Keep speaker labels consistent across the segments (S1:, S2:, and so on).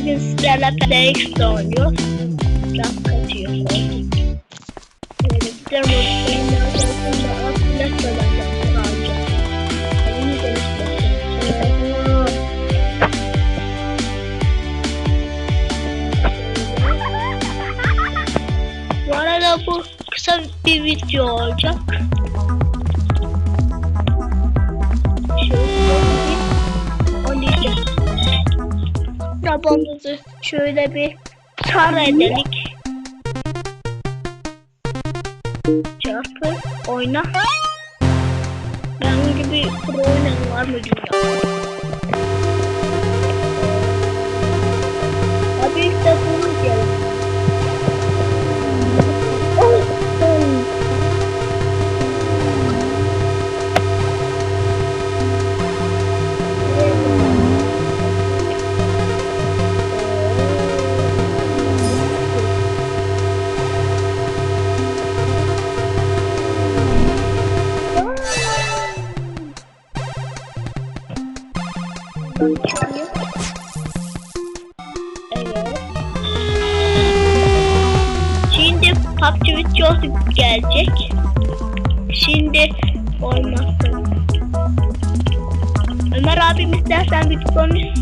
S1: Bugün sizlerle PDX'de oynuyor. Can kaçıyor. Böyle bir de modlarının arasında aslında söylenmesi lazım. Bu arada bu kısa bir video olacak. Arabamızı şöyle bir sar edelim. Çarpı oyna. Ben gibi pro oynayan var mı dünyada? Abi ilk defa geldi.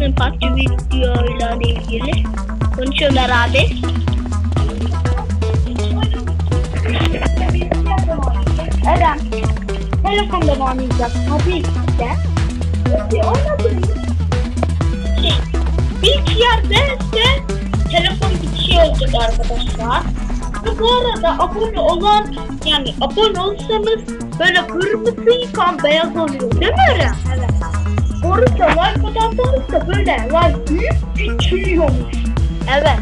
S1: Konuşsun PUBG videoyla ilgili. Konuş Ömer abi.
S2: Eren, telefonda mı oynayacak? Tabii ki de. Peki oynadım. Şey, ilk yerde ise telefon bitişi olacak arkadaşlar. Ve bu arada abone olan, yani abone olsanız böyle kırmızı yıkan beyaz oluyor değil mi Eren? Evet. Orada like atarsanız da böyle like büyük küçülüyormuş. Evet.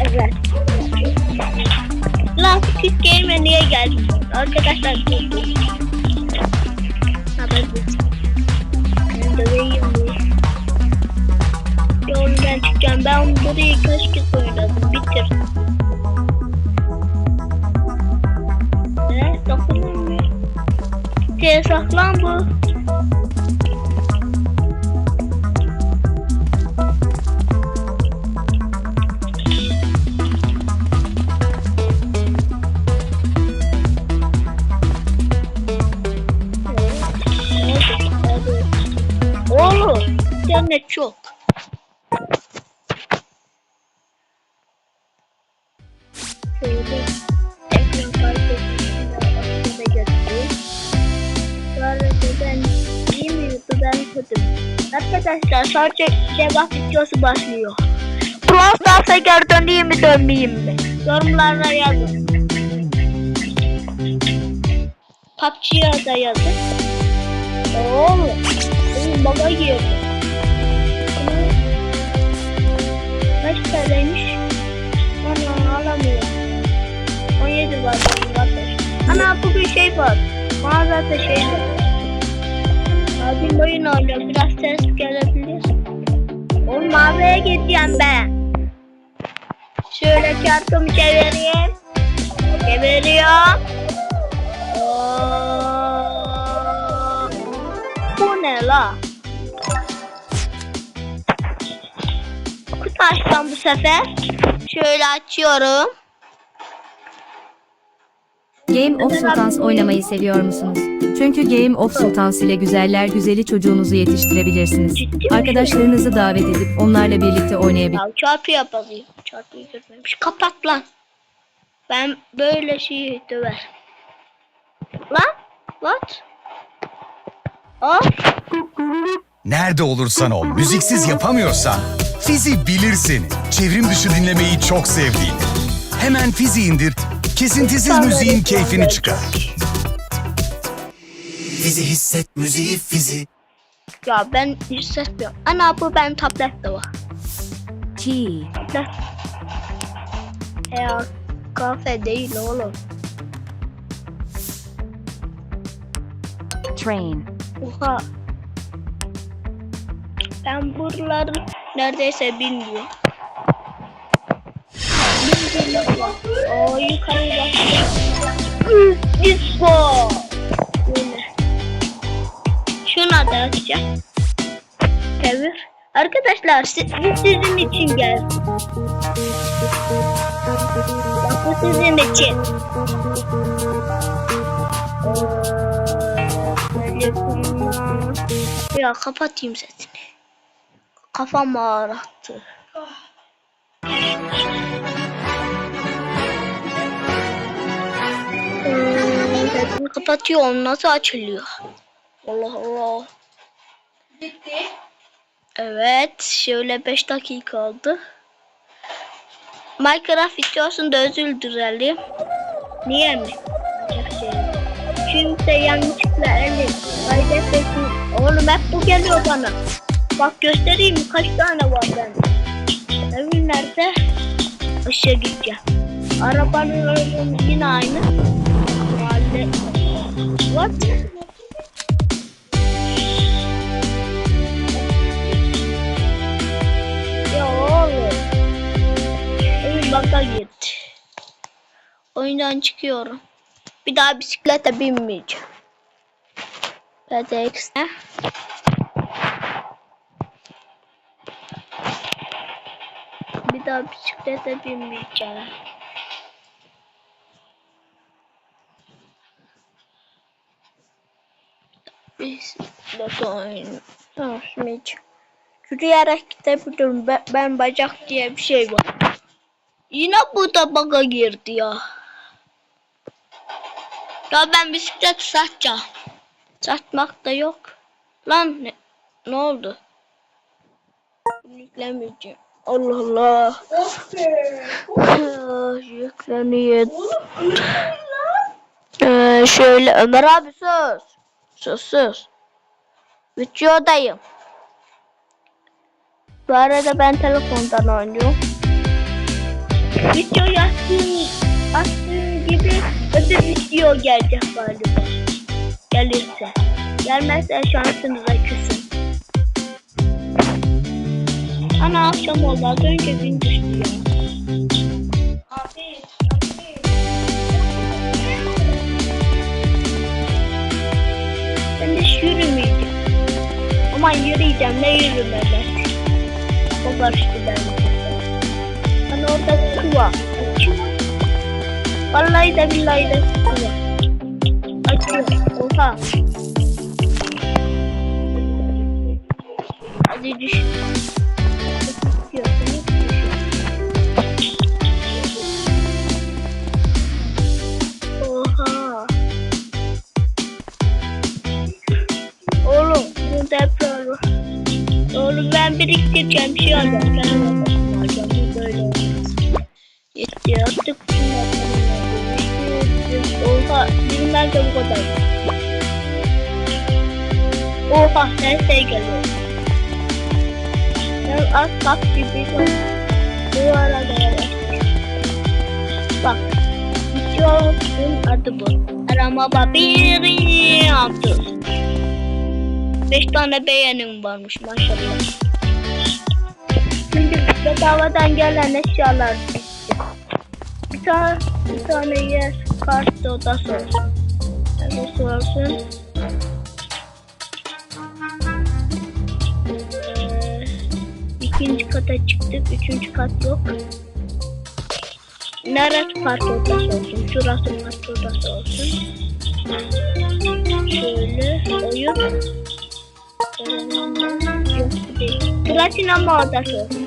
S2: Evet.
S1: Lan Squid Game'e niye geldin? Arkadaşlar bu bu. Haber bu. Ben döveyim oğlum ben çıkacağım. Ben burayı kaç kez oynadım. Bitir. Te saklan bu. Oğlum cennet çok. Arkadaşlar sadece cevap videosu başlıyor. Brawl Stars'a geri döneyim mi dönmeyeyim mi? Yorumlarda yazın. PUBG'ye da yazın. Oğlum. Benim baba girdi. Kaç TL'ymiş? Ana alamıyorum. 17 var. Ana bugün şey var. Mağazada şey var. Abim oyun oynuyor. Biraz ses gelebilir. Oğlum mağazaya gideceğim ben. Şöyle kartımı çevireyim. Çeviriyorum. Oo. Bu ne la? Kutu açsam bu sefer. Şöyle açıyorum.
S3: Game of Sultans oynamayı seviyor musunuz? Çünkü Game of Sultans ile güzeller güzeli çocuğunuzu yetiştirebilirsiniz.
S1: Ciddi?
S3: Arkadaşlarınızı davet edip onlarla birlikte oynayabilirsiniz.
S1: Ya çarpı yapalım. Çarpıyı görmemiş. Kapat lan. Ben böyle şeyi döver. Lan? What? Oh.
S4: Nerede olursan ol, müziksiz yapamıyorsan Fizi bilirsin. Çevrim dışı dinlemeyi çok sevdiğini. Hemen Fizi indir, kesintisiz müziğin keyfini çıkar.
S5: Fizi hisset müziği fizi.
S1: Ya ben hissetmiyorum. Ana bu ben tablette var.
S3: T.
S1: Tablet. Ya kafe değil oğlum.
S3: Train.
S1: Oha. Ben buraları neredeyse bilmiyorum. Bilmiyorum. Oo yukarıda. Üf, Disco. Şuna da açacağım. Çevir. Arkadaşlar si- bu sizin için. Bak bu sizin için. Ya kapatayım sesini. Kafam ağrıttı. Ee, sesini kapatıyorum. Nasıl açılıyor? Allah Allah.
S2: Bitti.
S1: Evet, şöyle 5 dakika oldu. Minecraft videosunda özür dilerim. Niye mi? Çünkü yanlışlıkla eli kaydetmesin. Oğlum hep bu geliyor bana. Bak göstereyim kaç tane var bende. Evin nerede? Işığa gideceğim. Arabanın önü yine aynı. Oyundan çıkıyorum. Bir daha bisiklete binmeyeceğim. FedEx'e. Bir daha bisiklete binmeyeceğim. Bisiklet oynamayacağım. Yürüyerek gidebilirim. Ben, ben bacak diye bir şey var. Yine bu da baga girdi ya. Ya ben bisiklet satacağım. Satmak da yok. Lan ne, ne oldu? Yüklemeyeceğim. Allah Allah. Ah, Yükleniyor. Ee, şöyle Ömer abi sus. Sus sus. Videodayım. Bu arada ben telefondan oynuyorum. Video yaztığım, attığım gibi öbür video gelecek galiba. Gelirse. Gelmezse şansınıza küsün. Ana akşam oldu az önce gün düştü. Ben de yürümeyeceğim. Ama yürüyeceğim ne yürümemez. O karıştı bende. Hani orada su var. Vallahi de billahi de. Açıyor. Oha. Hadi düş. Oha. Oğlum bu deprem. Oğlum ben biriktireceğim şey alacağım. Ben alacağım. böyle olmaz. Yetti artık. Oha bilmem de bu kadar. Oha şey geliyor. Ben az kap gibi bu arada yavaşlayayım. Bak. Videonun adı bu. Arama babiri yaptı. 5 tane beğenim varmış maşallah. Şimdi bedavadan gelen eşyalar işte. Bir tane, bir tane yer kart odası olsun. Olsun? Ee, ikinci kata çıktık. Üçüncü kat yok. Neresi kart odası olsun? Şurası kart odası olsun. Şöyle oyun. Yok bu değil. Platin odası. Şunu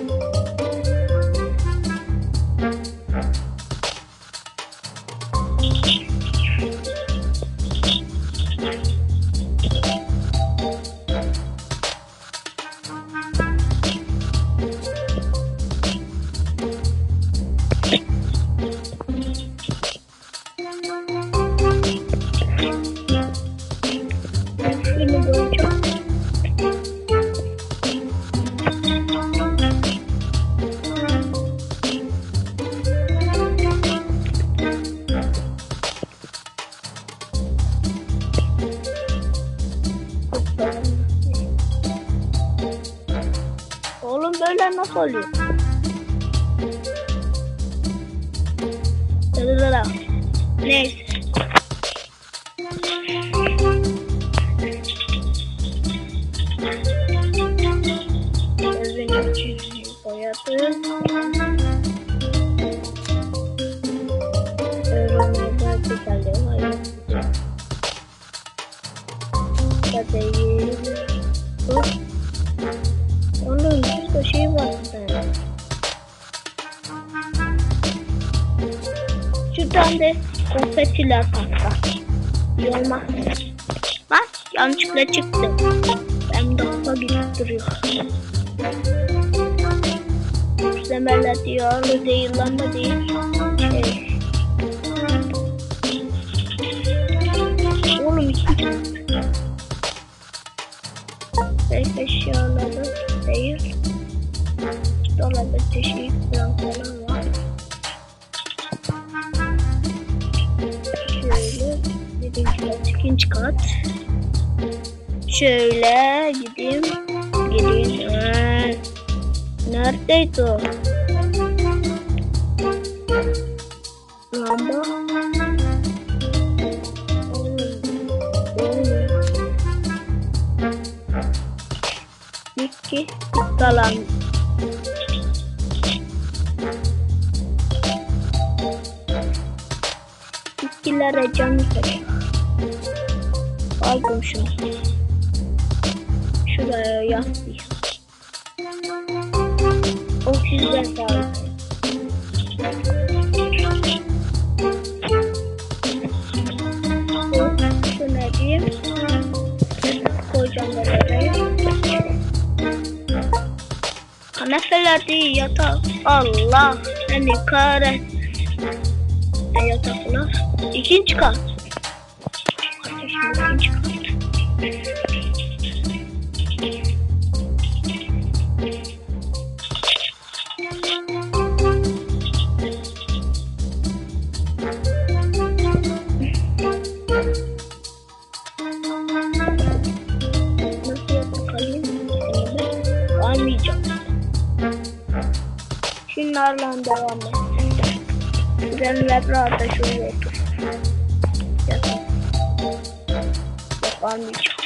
S1: tekerleği hayır. Kadeyi. Onun bir şey var burada. Şuradan da konfetiler patlar. İyi olmaz. Bak yanlışlıkla çıktı. Ben de olsa gidip duruyor. Semerler diyor, değil lan da değil. Belki eşyaları değil. Dolabı teşekkür kat, ikinci kat. Şöyle gideyim. Gideyim. Ha. Neredeydi o? Lamba. İki dalan. İkilere canı takıyor. Aldım şunu. Şuraya yaslayayım. Oksijen sağlık. Kanepeler değil yatak. Allah seni kahretsin. Ne yataklar? İkinci kat. İkinci kat. Şunlarla devam. Sen ver rahat da. Yok almayacağım.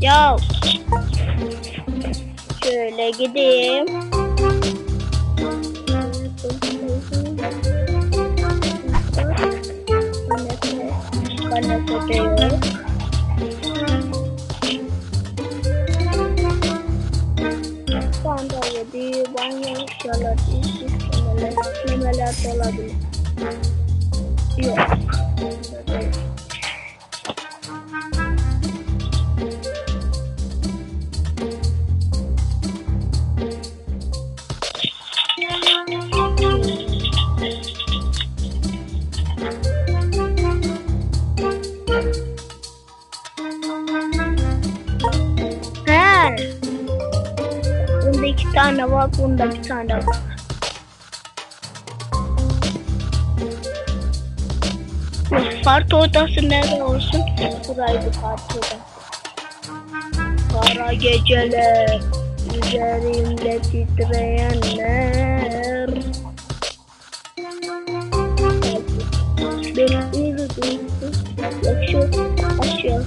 S1: Ya. Şöyle gideyim. Kanepe, kanepe süslemeler de olabilir. Yok. Parti odası nerede olsun? Buraydı parti odası. Kara geceler, üzerimde titreyenler. Benim iyi bir. Yok şu aşağı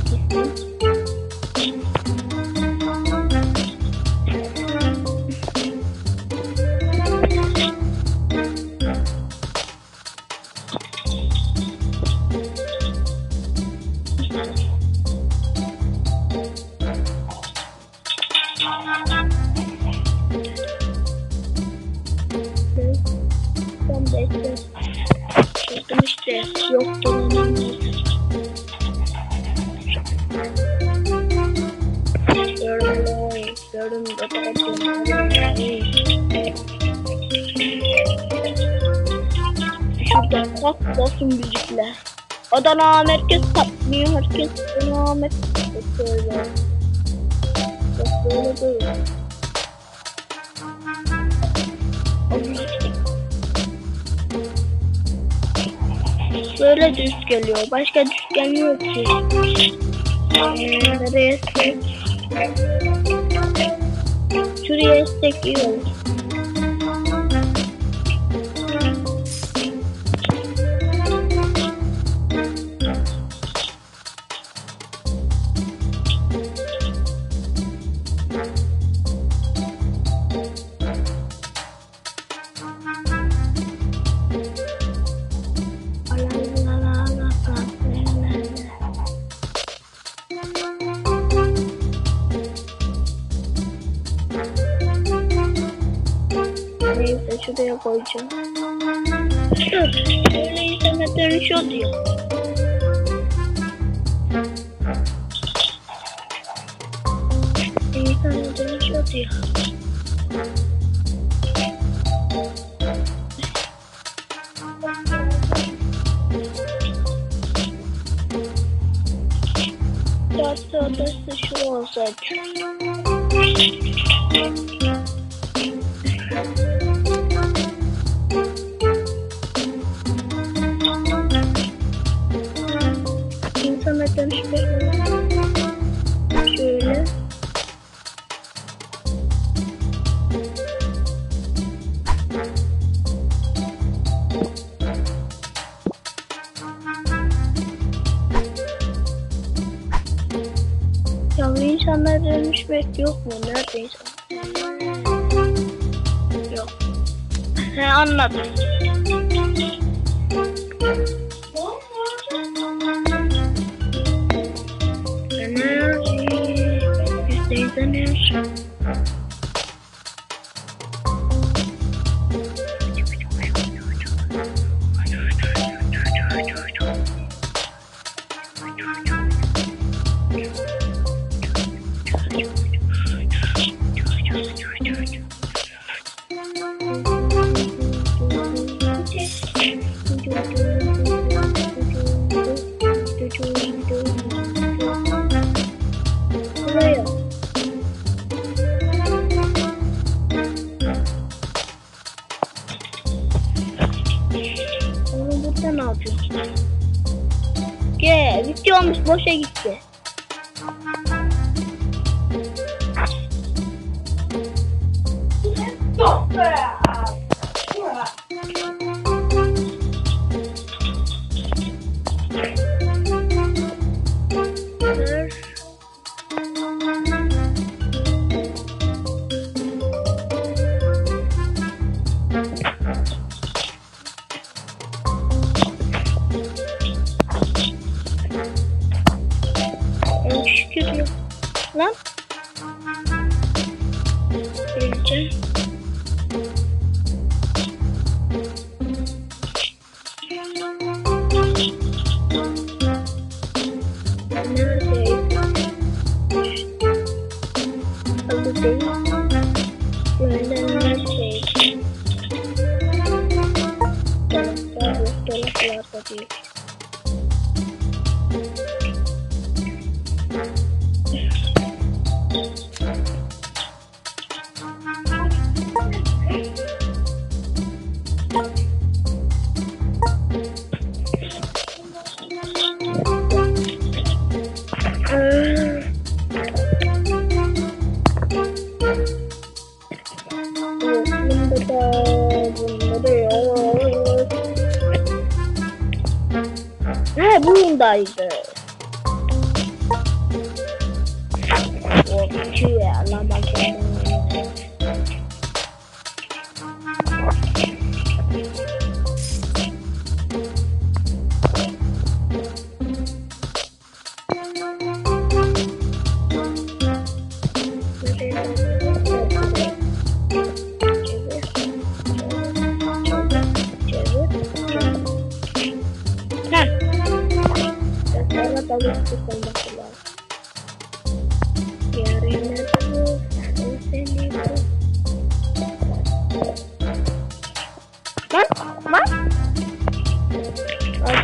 S1: Şurada kalk basın müzikler. Adana merkez patlıyor. Herkes Adana merkez böyle. O müzik Böyle düz geliyor. Başka düz gelmiyor ki. Nereye estek? Şuraya estek. babacığım. Şu, dönüşü oluyor. hết trước một nớt đi. Được. Hai ông là thật রাখলাম Tiger.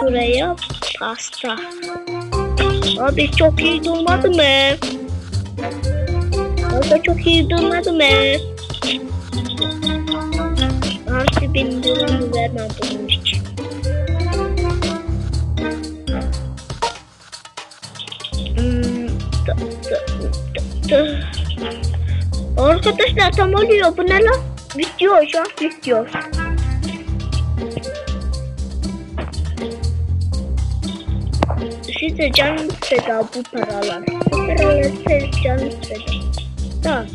S1: Şuraya pasta. Abi çok iyi durmadı mı? Orada çok iyi durmadı mı? Artı bin liramı vermem. Hmm, da, da, da, da. Arkadaşlar tam oluyor. Bu ne lan? Bitiyor şu an bitiyor. Size canınız feda bu paralar. Paralar size canınız feda. Tamam.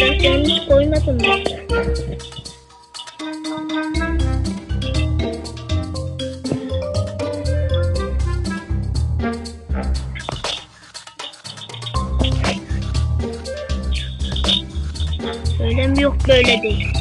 S1: Ben canınız koymadım mı? Söylem yok böyle değil.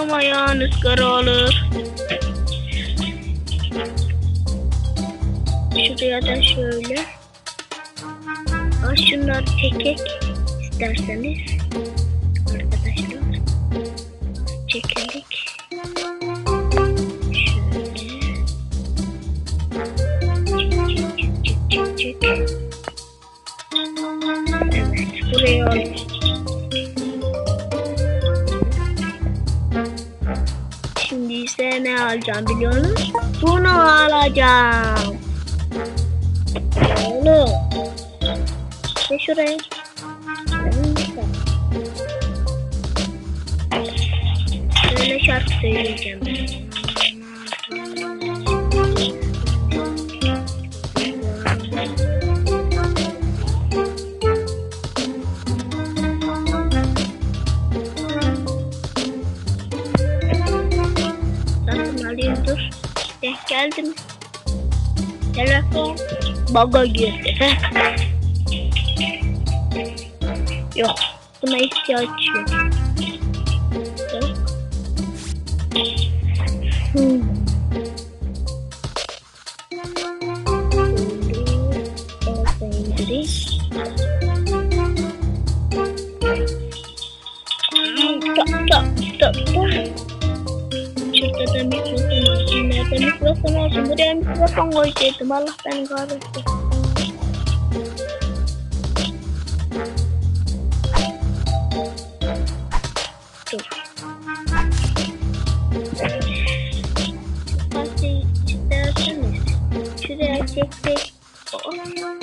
S1: Olan, açamayan ızgara olur. Şuraya da şöyle. Al şunları çekek isterseniz. Alacağım biliyor musun? Bunu alacağım. Oğlum. Ne şuraya? Böyle şarkı söyleyeceğim. Denk geldi mi? Telefon baga girdi. Yok. Buna ihtiyaç. Yok. Hmm. Mikrofon olsun? Buraya mikrofon koyacaktım. Allah beni kahretsin. Dur. Şuraya çektik. Oh. Şuraya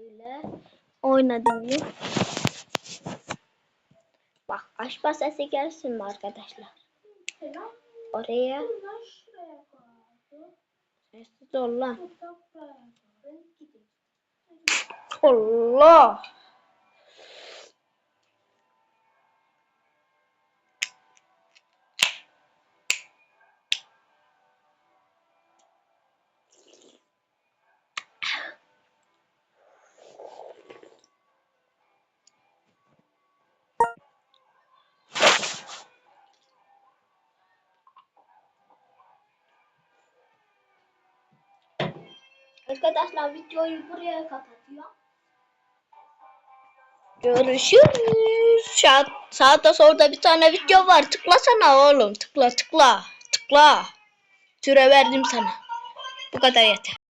S1: Şöyle oynadım. Bak açma sesi gelsin mi arkadaşlar? Oraya sessiz ol lan. Allah. Arkadaşlar videoyu buraya kapatıyorum. Görüşürüz. Sağ, sağda solda bir tane video var. Tıklasana oğlum. Tıkla tıkla. Tıkla. Süre verdim sana. Bu kadar yeter.